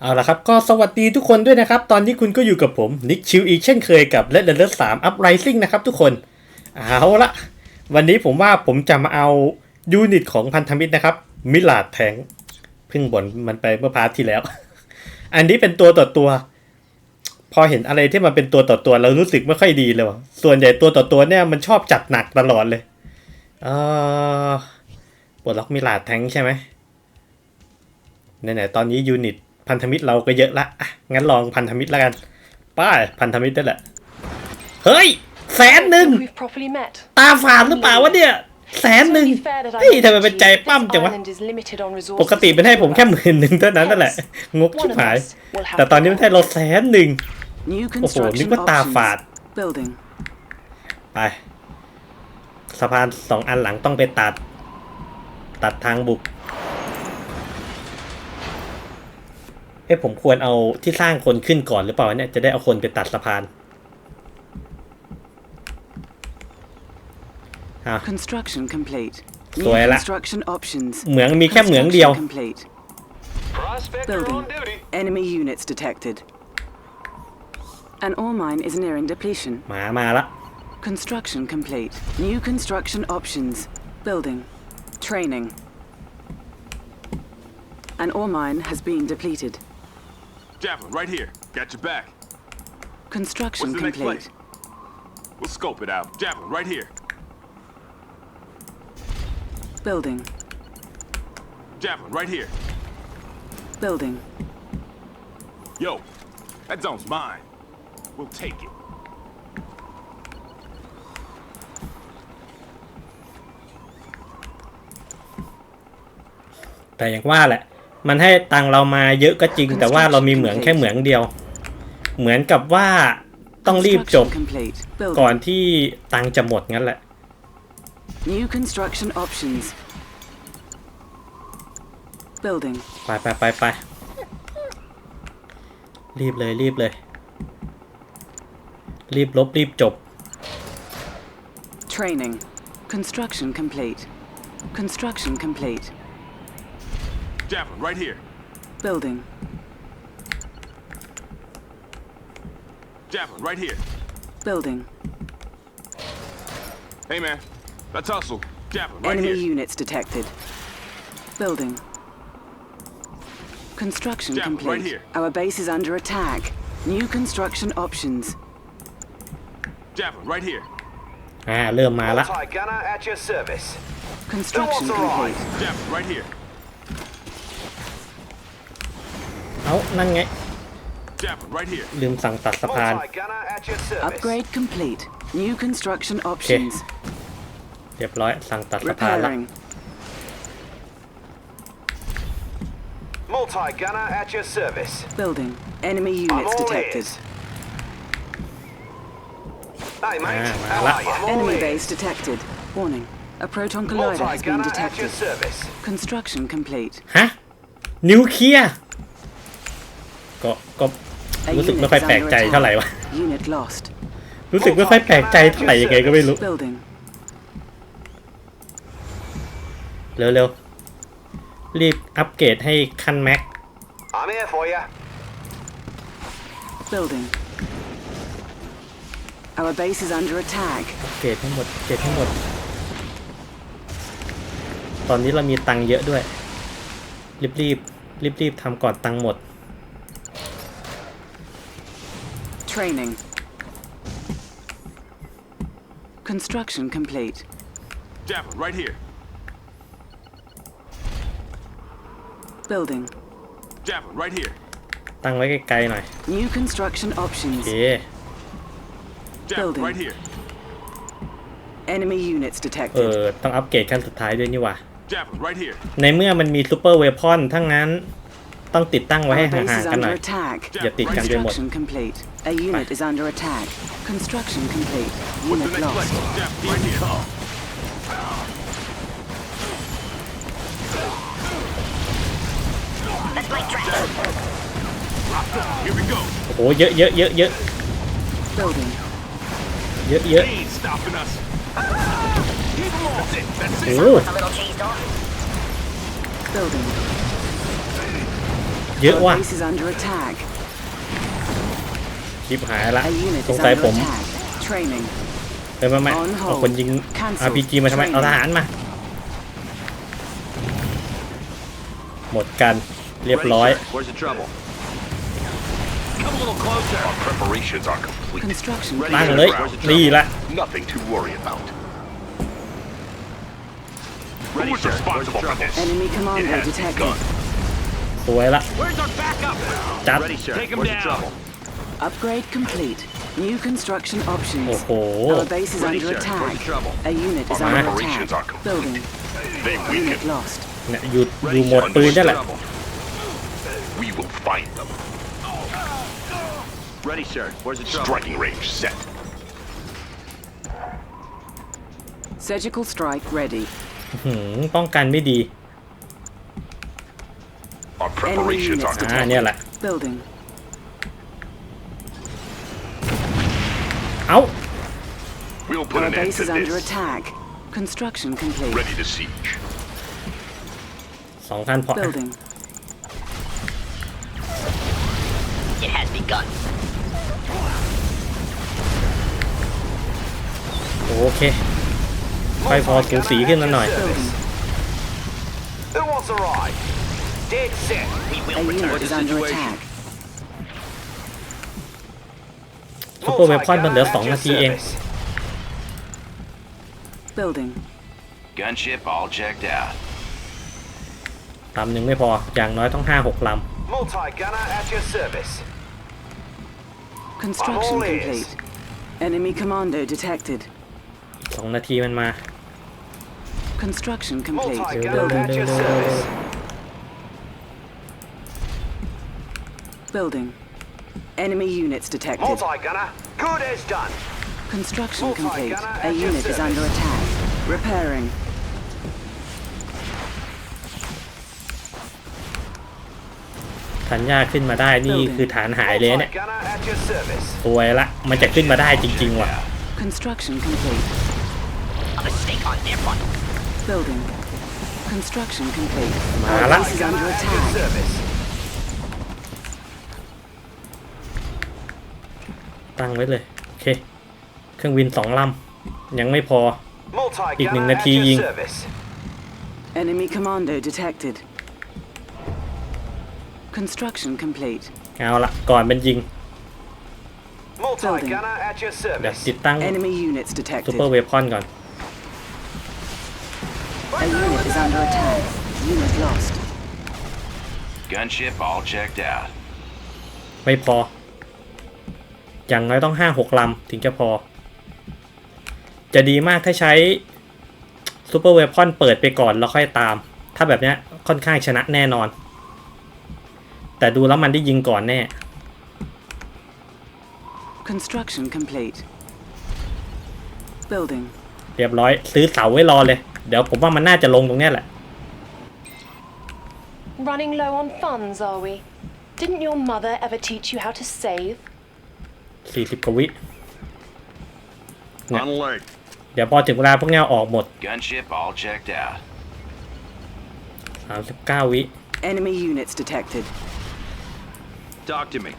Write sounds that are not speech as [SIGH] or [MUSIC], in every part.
เอาละครับก็สวัสดีทุกคนด้วยนะครับ ตอนนี้คุณก็อยู่กับผมนิกชิวอีกเช่นเคยกับเลดเดอร์สามอัพไรซิ่งนะครับทุกคน เอาละวันนี้ผมว่าผมจะมาเอา ยูนิตของพันธมิตรนะครับมิลาดแทงเพิ่งบ่นมันไปเมื่อพาร์ทที่แล้ว อันนี้เป็นตัวต่อตัว พอเห็นอะไรที่มันเป็นตัวต่อตัว เรารู้สึกไม่ค่อยดีเลยว่ะ ส่วนใหญ่ตัวต่อตัวเนี่ยมันชอบจัดหนักตลอดเลยเออปลดล็อกมิลาดแทงใช่ไหมไหนๆตอนนี้ยูนิตพันธมิตรเราก็เยอะละงั้นลองพันธมิตรแล้วกันป้าพันธมิตรได้แหละเฮ้ยแสนหนึ่งตาฝาดหรือเปล่าวะเนี่ย แสนหนึ่งฮี่ทำไมเป็นใจปั้มจังวะ ปกติเป็นให้ผมแค่หมื่นหนึ่งเท่านั้นนั่นแหละงกชิบหาย แต่ตอนนี้มันให้เราแสนหนึ่งโอ้โหนึกว่าตาฝาด ไปสะพานสองอันหลังต้องไปตัด ตัดทางบุกใอ้ผมควรเอาที่สร้างคนขึ้นก่อนหรือเปล่าเนี่ยจะได้เอาคนไปตัดสะพาน c o สวยละ Construction options. เหมืองมีแค่เหมืองเดียว complete. Prospector on Building. Enemy units detected. An ore mine is nearing depletion. มามาละ Construction complete. New construction options. Building. Training. An ore mine has been depleted. Javelin, right here. Got your back. Construction What's the complete. Next place? We'll scope it out. Javelin, right here. Building. Javelin, right here. Building. Yo, that zone's mine. We'll take แต่อย่างว่าแหละมันให้ตังเรามาเยอะก็จริงแต่ว่าเรามีเหมืองแค่เหมืองเดียว เหมือนกับว่าต้องรีบจบ ก่อนที่ตังจะหมดงั้นแหละ New construction options building ไปไปไปไปรีบเลยรีบเลย รีบลบรีบจบ Training construction complete construction complete Davlin, right here. Building. Davlin, right here. Building. Hey, man. That's hustle. Davlin, right Enemy here. units detected. Building. Construction Davlin, complete. Right here. Our base is under attack. New construction options. Davlin, right here. Ah, Multi gunner at your service. Construction complete. right here. เอานั่นไง Upgrade complete. New construction options. เรียบร้อยสั่งตัดสะพานละ Multi gunner at your service. Building. Enemy units detected. Hey mate, ah, how are you? Enemy base detected. Warning. A proton collider has been detected. Construction complete. ฮะนิวเคลียร์ก็ก็รู้สึกไม่ค่อยแปลกใจเท่าไหร่วะรู้สึกไม่ค่อยแปลกใจเท่าไหร่ยังไงก็ไม่รู้เร็วๆรีบอัปเกรดให้คันแม็กอัปเกรดทั้งหมดเกรดทั้งหมด ตอนนี้เรามีตังค์เยอะด้วยรีบๆรีบๆทำก่อนตังค์หมด Training. Construction complete. d a v e l n right here. Building. d a v e l n right here. ตั้งไว้ใกล้ๆหน่อย New construction โอ options. เค Javelin, Building. right here. Enemy units detected. เออต้องอัปเกรดขั้นสุดท้ายด้วยนี่วะ d j a v e l n right here. ในเมื่อมันมีซูเปอร์เวพอนทั้งนั้นต้องติดตั้งไว้ให้ห่างๆกันหน่อยอย่าติดกันไปหมด Construction complete. A unit is under attack. Construction complete. Unit lost. That's my track. Here we go. โอ้เยอะเยอะเยอะเยอะ oh, Building. Yeah, Ain't stopping us. That's it. That's it. A Building. เยอะ Our base is under attack. ชิบหายละสงสัยผม เออมาไหมเอาคนยิง RPG มาทำไมเอาทหารมา หมดกันเรียบร้อยนั่งเลยนี่ละสวยละ จัด Upgrade complete. New construction options. โอ้โห Our base is under attack. A unit is under attack. Building. They Unit weaken. lost. เนี่ยอยู่อยู่โหมดปืนได้แหละ We will find them. Ready, sir. Where's the Striking range set. Surgical strike ready. หืมป้องกันไม่ดี hmm, Our preparations units. complete. อ่าเนี่ยแหละ Building. put Our an end to this. base is under attack. Construction complete. Ready to siege. Building. It has begun. Okay. Building. Who wants a ride? Dead set. We A will return. unit is under attack. 2นาทเอง building. Gunship all checked out. ลำหนึ่งไม่พอ Multi gunner at your service. Construction complete. Enemy commando detected. ำสองนาทีมันมา Construction complete. Building. at your service. Building. Enemy units detected. Multi gunner, good as done. Construction complete. A unit is under attack. Repairing. ฐานยากขึ้นมาได้ นี่คือฐานหายเลยเนี่ยตัวละ มันจะขึ้นมาได้จริงๆว่ะมาละตั้งไว้เลยโอเคเครื่องวินสองลำ ยังไม่พออีกหนึ่งนาทียิง Enemy commando detected. Construction complete. เอาละก่อนเป็นยิง Multi-gunner at your เดี๋ยว service. ติดตั้ง Enemy units ซู detected. เปอร์เวพอนก่อน A unit is under attack. Unit lost. Gunship all checked out. ไม่พออย่างน้อยต้องห้าหกลำถึงจะพอจะดีมากถ้าใช้ซูเปอร์เวพอนเปิดไปก่อนแล้วค่อยตาม ถ้าแบบเนี้ยค่อนข้างชนะแน่นอนแต่ดูแล้วมันได้ยิงก่อนแน่ Construction complete Building เรียบร้อยซื้อเสาไว้รอเลยเดี๋ยวผมว่ามันน่าจะลงตรงนี้แหละ Running low on funds, are we? Didn't your mother ever teach you how to save? สี่สิบกว่ิ Unlike เดี๋ยวพอถึงเวลาพวกเนี้ยออกหมด Gunship all checked out. 39วิ Enemy units detected. Talk to me.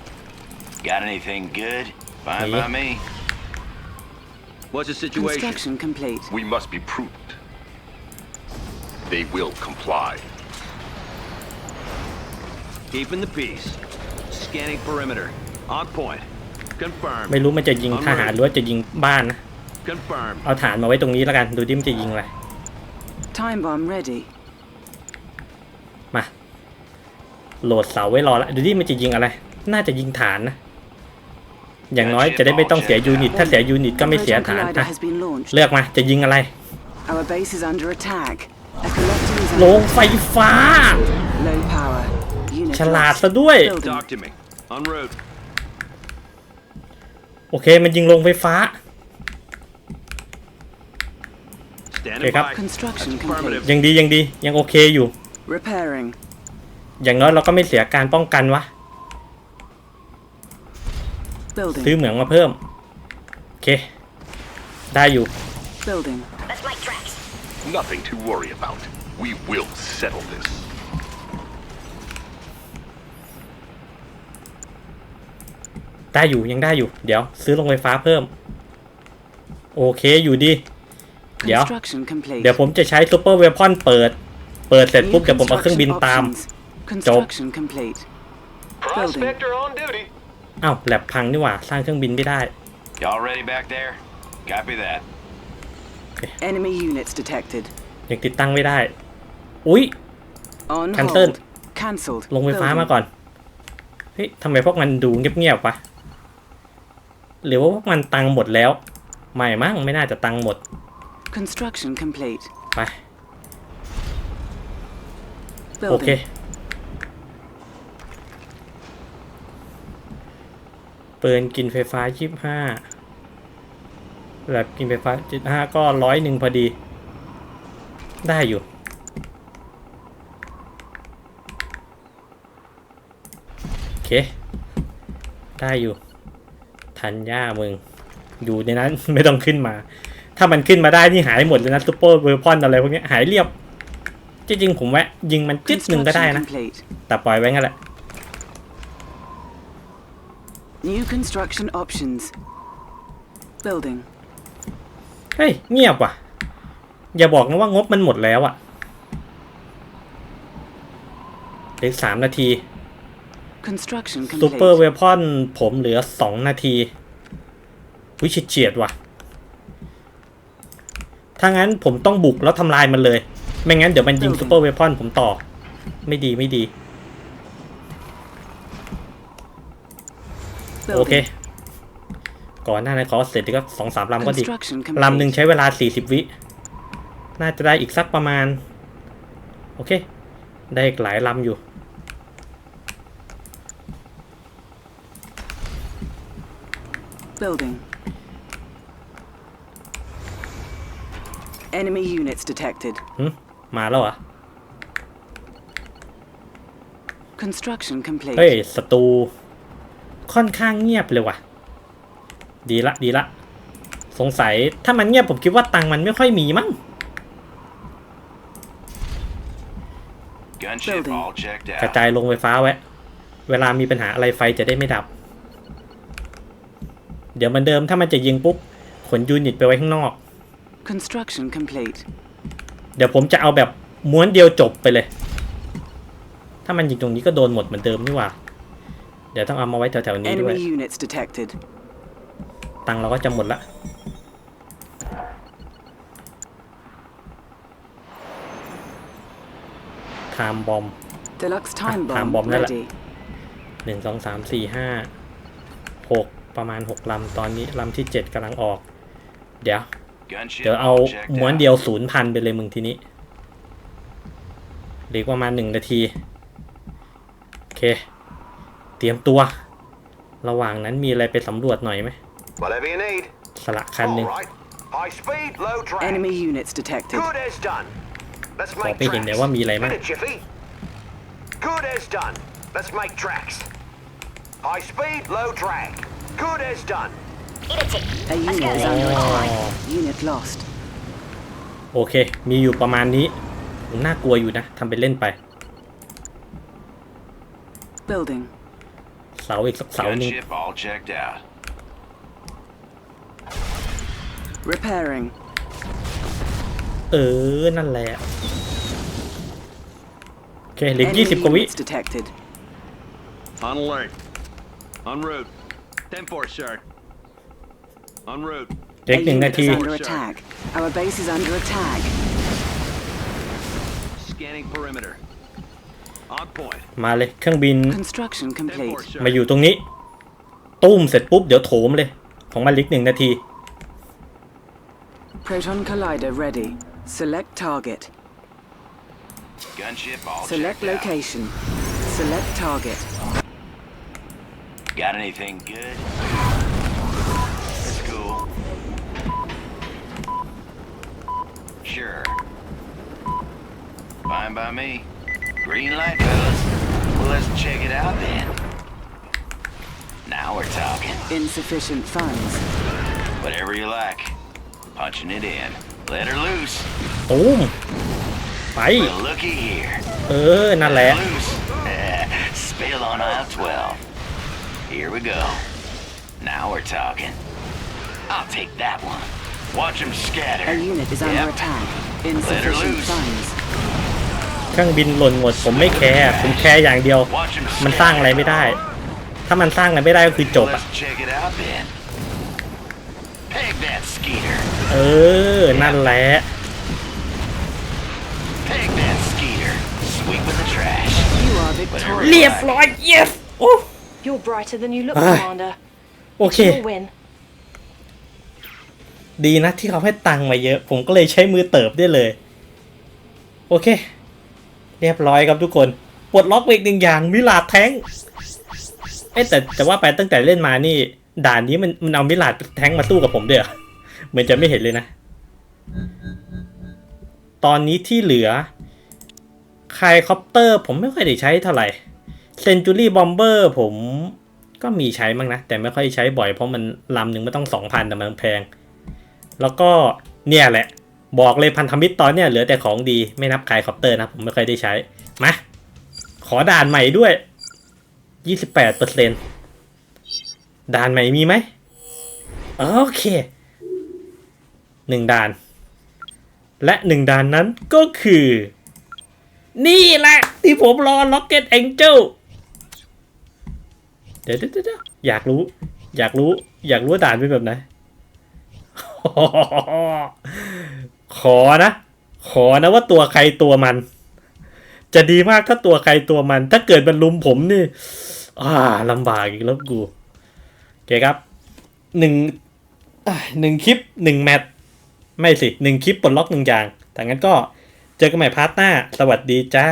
Got anything good? Fine by me. What's the situation? Construction complete. We must be prudent. They will comply. Keeping the peace. Scanning perimeter. On point. Confirmed. ไม่รู้มันจะยิงทหารหรือว่าจะยิงบ้านนะเอาฐานมาไว้ตรงนี้แล้วกันดูดิมจะยิงอะไร Time bomb ready. มาโหลดเสาไว้รอแล้วดูดิมันจะยิงอะไร น่าจะยิงฐานนะอย่างน้อยจะได้ไม่ต้องเสียยูนิต ถ้าเสียยูนิตก็ไม่เสียฐานนะเลือกมาจะยิงอะไรลงไฟฟ้าฉลาดซะด้วย โอเคมันยิงลงไฟฟ้าโอเคครับยังดียังดียังโอเคอยู่ อย่างน้อยเราก็ไม่เสียการป้องกันวะ ซื้อเหมืองมาเพิ่ม โอเค ได้อยู่ n ได้อยู่ยังได้อยู่ เดี๋ยวซื้อลงไฟฟ้าเพิ่ม โอเคอยู่ดีเดี๋ยวเดี๋ยวผมจะใช้ซูเปอร์เวพอนเปิด เปิดเสร็จปุ๊บเดี๋ยวผมเอาเครื่องบินตามจบอ้าวแลบพังนี่หว่าสร้างเครื่องบินไม่ได้ ยังติดตั้งไม่ได้อุ้ย cancel ลงไฟฟ้ามาก่อนเฮ้ยทำไมพวกมันดูเงียบๆวะหรือว่าพวกมันตังหมดแล้วไม่มั้งไม่น่าจะตังหมด Construction complete. ไปโอเค b ปืนกินไฟฟ้าช5ห้าแบบกินไฟฟ้าจุดห้าก็ร้อยหนึ่งพอดี ได้อยู่โอเคได้อยู่ทันย่ามึงอยู่ในนั้น ไม่ต้องขึ้นมาถ้ามันขึ้นมาได้นี่หายหมดเลยนะซูเปอร์เวอร์พอนอะไรพวกนี้หายเรียบจริงๆผมแวะยิงมันจิ๊ดหนึ่งก็ได้นะแต่ปล่อยไว้งั้นแหละ New construction options building เฮ้ยเงียบว่ะอย่าบอกนะว่างบมันหมดแล้วอ่ะเหลือสามนาทีซูเปอร์เวพอนผมเหลือสองนาทีวิชิเฉียดว่ะถ้างั้น ผมต้องบุกแล้วทำลายมันเลย ไม่งั้นเดี๋ยวมันยิงซูเปอร์เวพอนผมต่อไม่ดีไม่ดี โอเค ก่อนหน้านั้นขอเสร็จก็สองสามลำก็ดีลำหนึ่งใช้เวลาสี่สิบวิ น่าจะได้อีกสักประมาณ โอเค ได้อีกหลายลำอยู่ Building. Enemy units detected. มาแล้วอหอ Construction เฮ้ย complete. ศัตรู ค่อนข้างเงียบเลยว่ะ ดีละดีละ สงสัยถ้ามันเงียบผมคิดว่าตังมันไม่ค่อยมีมั้ง Gunship all checked กระจายลงไฟฟ้าไว้เวลามีปัญหาอะไรไฟจะได้ไม่ดับ เดี๋ยวมันเดิมถ้ามันจะยิงปุ๊บ ขนยูนิตไปไว้ข้างนอก Construction complete. เดี๋ยวผมจะเอาแบบม้วนเดียวจบไปเลย ถ้ามันยิงตรงนี้ก็โดนหมดเหมือนเดิมนี่หว่า เดี๋ยวต้องเอามาไว้แถวๆนี้ด้วย units detected. ตังเราก็จะหมดละไทม์บอมทามบอมนั่นแหละ หนึ่งสองสามสี่ห้าหกประมาณหกลำตอนนี้ลำที่เจ็ดกำลังออก เดี๋ยวเดี๋ยวเอาม้วนเดียวศูนย์พันไปเลยมึงทีนี้เหลือประมาณหนึ่งนาทีโอเคเตรียมตัว ระหว่างนั้นมีอะไรไปสำรวจหน่อยไหมสละคันหนึ่งขอไปเห็นเดี๋ยวว่ามีอะไรไ้มง Good as done. Let's make tracks. High speed, low drag. Good as done. โอเคมีอยู่ประมาณนี้น่ากลัวอยู่นะทำเป็นเล่นไปเสาอีกสักเสานึงเออนั่นแหละโอเคเหลือยี่สิบกว่าวิ Tunneling. En route. 10-4, sir. เด็กหนึ่งนาที Under attack. Our base is under attack. Scanning perimeter. On point. มาเลย เครื่องบิน Construction 10 complete. 4 sir. มาอยู่ตรงนี้ ตุ้มเสร็จปุ๊บ เดี๋ยวโถมเลย ของมันลิกหนึ่งนาที Proton collider ready. Select target. Gunship all Select checked out. location. Select target. Got anything good? Sure. Fine by me. Green light, fellas. Well, let's check it out then. Now we're talking. Insufficient funds. Whatever you like. Punching it in. Let her loose. Oh. Well, looky here. เออนั่นแหละ Loose. [LAUGHS] Spill on aisle 12. Here we go. Now we're talking. I'll take that one. Watch him scatter. Our unit is under yep. attack. Insufficient funds. เครื่องบินหล่นหมดผมไม่แคร์ผมแคร์อย่างเดียว มันสร้างอะไรไม่ได้ ถ้ามันสร้างอะไรไม่ได้ก็คือจบเออ นั่นแหละเรียบร้อย yes โอ้โอเคดีนะที่เขาให้ตังค์มาเยอะ ผมก็เลยใช้มือเติบได้เลยโอเค เรียบร้อยครับทุกคนปลดล็อกอีกหนึ่งอย่างมิลาดแทงเอ๊แต่แต่ว่าไปตั้งแต่เล่นมานี่ ด่านนี้มันมันเอามิลาดแทงมาตู้กับผมด้วยเหอเหมือนจะไม่เห็นเลยนะตอนนี้ที่เหลือคายคอปเตอร์ผมไม่ค่อยได้ใช้เท่าไหร่เซนจูรี่บอมเบอร์ผมก็มีใช้บ้างนะแต่ไม่ค่อยใช้บ่อยเพราะมันลำหนึ่งไม่ต้องสองพันแต่มันแพงแล้วก็เนี่ยแหละบอกเลยพันธมิตรตอนเนี่ยเหลือแต่ของดีไม่นับขายคอปเตอร์นะผมไม่เคยได้ใช้ มา ขอด่านใหม่ด้วย 28%ด่านใหม่มีไหมโอเคหนึ่งด่าน และหนึ่งด่านนั้นก็คือ นี่แหละ ที่ผมรอ Rocket Angel เดี๋ยวเดี๋ยวอยากรู้อยากรู้อยากรู้ด่านเป็นแบบไหนขอนะ ขอนะว่าตัวใครตัวมัน จะดีมากถ้าตัวใครตัวมัน ถ้าเกิดมันลุมผมนี่อ่าลำบากอีกแล้วกูเคครับหนึ่งหนึ่งคลิปหนึ่งแมตไม่สิหนึ่งคลิปปลดล็อกหนึ่งอย่างถ้างั้นก็ เจอกันใหม่พาร์ทหน้า สวัสดีจ้า